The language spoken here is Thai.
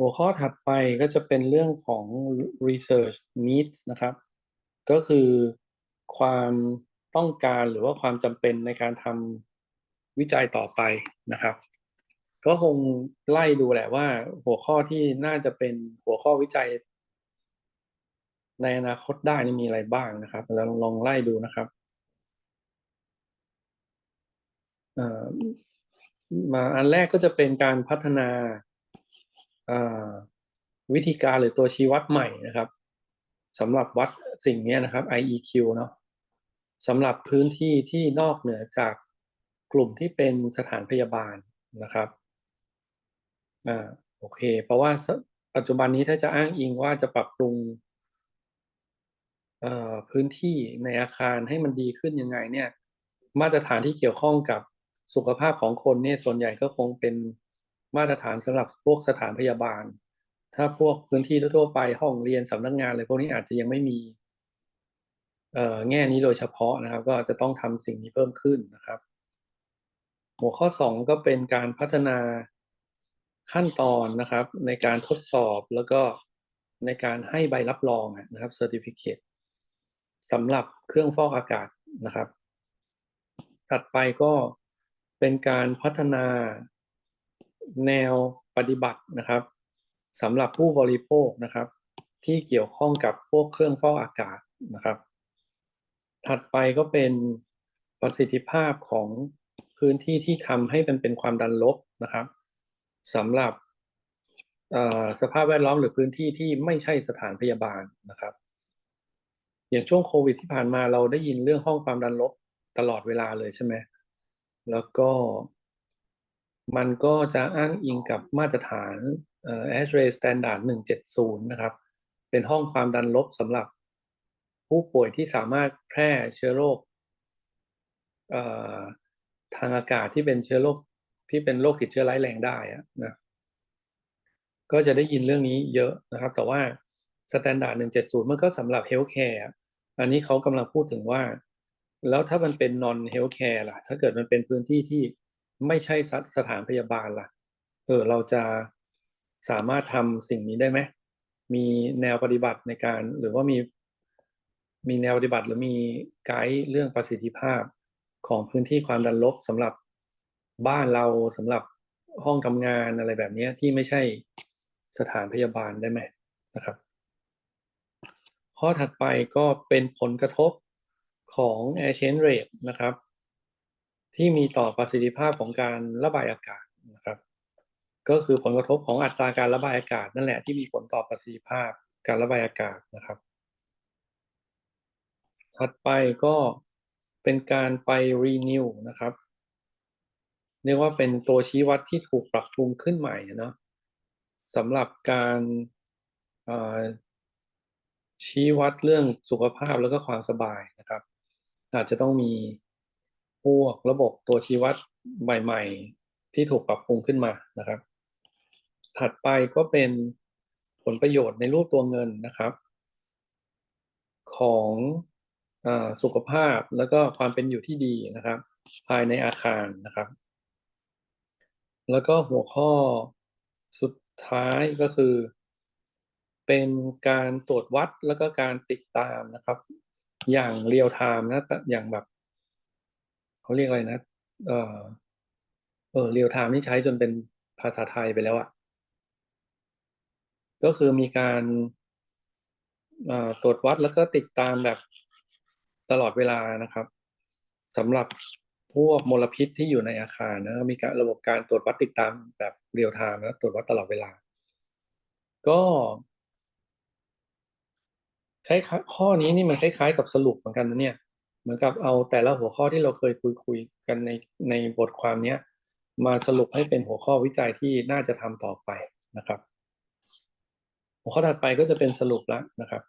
หัวข้อถัดไปก็จะเป็นเรื่องของ research needs นะครับ ก็คือความต้องการหรือว่าความจำเป็นในการทำวิจัยต่อไปนะครับ ก็คงไล่ดูแหละว่า หัวข้อที่น่าจะเป็นหัวข้อวิจัย ในอนาคตได้นี่มีอะไรบ้างนะครับเราลองไล่ดูนะครับมาอันแรกก็จะเป็นการพัฒนา วิธีการหรือตัวชี้วัดใหม่นะครับสำหรับวัดสิ่งนี้นะครับ IEQ เนาะสำหรับพื้นที่ที่นอกเหนือจากกลุ่มที่เป็นสถานพยาบาลนะครับอ่าโอเค เพราะว่าปัจจุบันนี้ถ้าจะอ้างอิงว่าจะปรับปรุงพื้นที่ในอาคารให้มันดีขึ้นยังไงเนี่ย มาตรฐานที่เกี่ยวข้องกับสุขภาพของคนเนี่ยส่วนใหญ่ก็คงเป็น มาตรฐานสำหรับพวกสถานพยาบาล ถ้าพวกพื้นที่ทั่วไปห้องเรียนสำนักงานอะไรพวกนี้อาจจะยังไม่มีแง่นี้โดยเฉพาะนะครับ ก็จะต้องทำสิ่งนี้เพิ่มขึ้นนะครับ หัวข้อ 2 ก็เป็นการพัฒนาขั้นตอนนะครับ ในการทดสอบแล้วก็ในการให้ใบรับรองนะครับ Certificate สำหรับเครื่องฟอกอากาศนะครับ ถัดไปก็เป็นการพัฒนา แนวปฏิบัตินะครับสำหรับผู้บริโภคนะครับ ที่เกี่ยวข้องกับพวกเครื่องฟอกอากาศนะครับ ถัดไปก็เป็นประสิทธิภาพของพื้นที่ที่ทำให้มันเป็นความดันลบนะครับสำหรับสภาพแวดล้อมหรือพื้นที่ที่ไม่ใช่สถานพยาบาลนะครับ อย่างช่วงโควิดที่ผ่านมาเราได้ยินเรื่องห้องความดันลบตลอดเวลาเลยใช่ไหมแล้วก็ มันก็จะอ้างอิงกับมาตรฐานเอ่อ ASHRAE Standard 170 นะครับ เป็นห้องความดันลบสำหรับผู้ป่วยที่สามารถแพร่เชื้อโรคทางอากาศที่เป็นเชื้อโรคที่เป็นโรคติดเชื้อร้ายแรงได้นะก็จะได้ยินเรื่องนี้เยอะนะครับ แต่ว่าสแตนดาร์ด170มันก็สำหรับเฮลท์แคร์อันนี้เขากำลังพูดถึงว่า แล้วถ้ามันเป็นนอนเฮลท์แคร์ล่ะ ถ้าเกิดมันเป็นพื้นที่ที่ ไม่ใช่สถานพยาบาลล่ะ เออเราจะสามารถทำสิ่งนี้ได้ไหม มีแนวปฏิบัติในการหรือว่ามีมีแนวปฏิบัติหรือมีไกด์เรื่องประสิทธิภาพของพื้นที่ความดันลบสำหรับบ้านเราสำหรับห้องทำงานอะไรแบบนี้ที่ไม่ใช่สถานพยาบาลได้ไหมนะครับ ข้อถัดไปก็เป็นผลกระทบของ air change rate นะครับ ที่มีต่อประสิทธิภาพของการระบายอากาศนะครับ ก็คือผลกระทบของอัตราการระบายอากาศ นั่นแหละที่มีผลต่อประสิทธิภาพการระบายอากาศนะครับ ถัดไปก็เป็นการไป renew นะครับเรียกว่าเป็นตัวชี้วัดที่ถูกปรับปรุงขึ้นใหม่เนาะสำหรับการชี้วัดเรื่องสุขภาพแล้วก็ความสบายนะครับ อาจจะต้องมี พวกระบบตัวชี้วัดใหม่ๆ ที่ถูกปรับปรุงขึ้นมานะครับ ถัดไปก็เป็นผลประโยชน์ในรูปตัวเงินนะครับ ของอสุขภาพแล้วก็ความเป็นอยู่ที่ดีนะครับ ภายในอาคารนะครับ แล้วก็หัวข้อสุดท้ายก็คือ เป็นการตรวจวัดแล้วก็การติดตามนะครับ อย่างเรียลไทม์นะอย่างแบบ เขาเรียกอะไรนะ เออเออเรียลไทม์นี่ใช้จนเป็นภาษาไทยไปแล้วอะก็คือมีการตรวจวัดแล้วก็ติดตามแบบตลอดเวลานะครับสำหรับพวกมลพิษที่อยู่ในอาคารนะมีการระบบการตรวจวัดติดตามแบบเรียลไทม์นะตรวจวัดตลอดเวลา ก็คล้ายข้อนี้นี่มันคล้ายๆกับสรุปเหมือนกันนะเนี่ย เหมือนกับเอาแต่ละหัวข้อที่เราเคยคุยคุยกันในในบทความนี้มาสรุปให้เป็นหัวข้อวิจัยที่น่าจะทำต่อไปนะครับ หัวข้อถัดไปก็จะเป็นสรุปแล้วนะครับ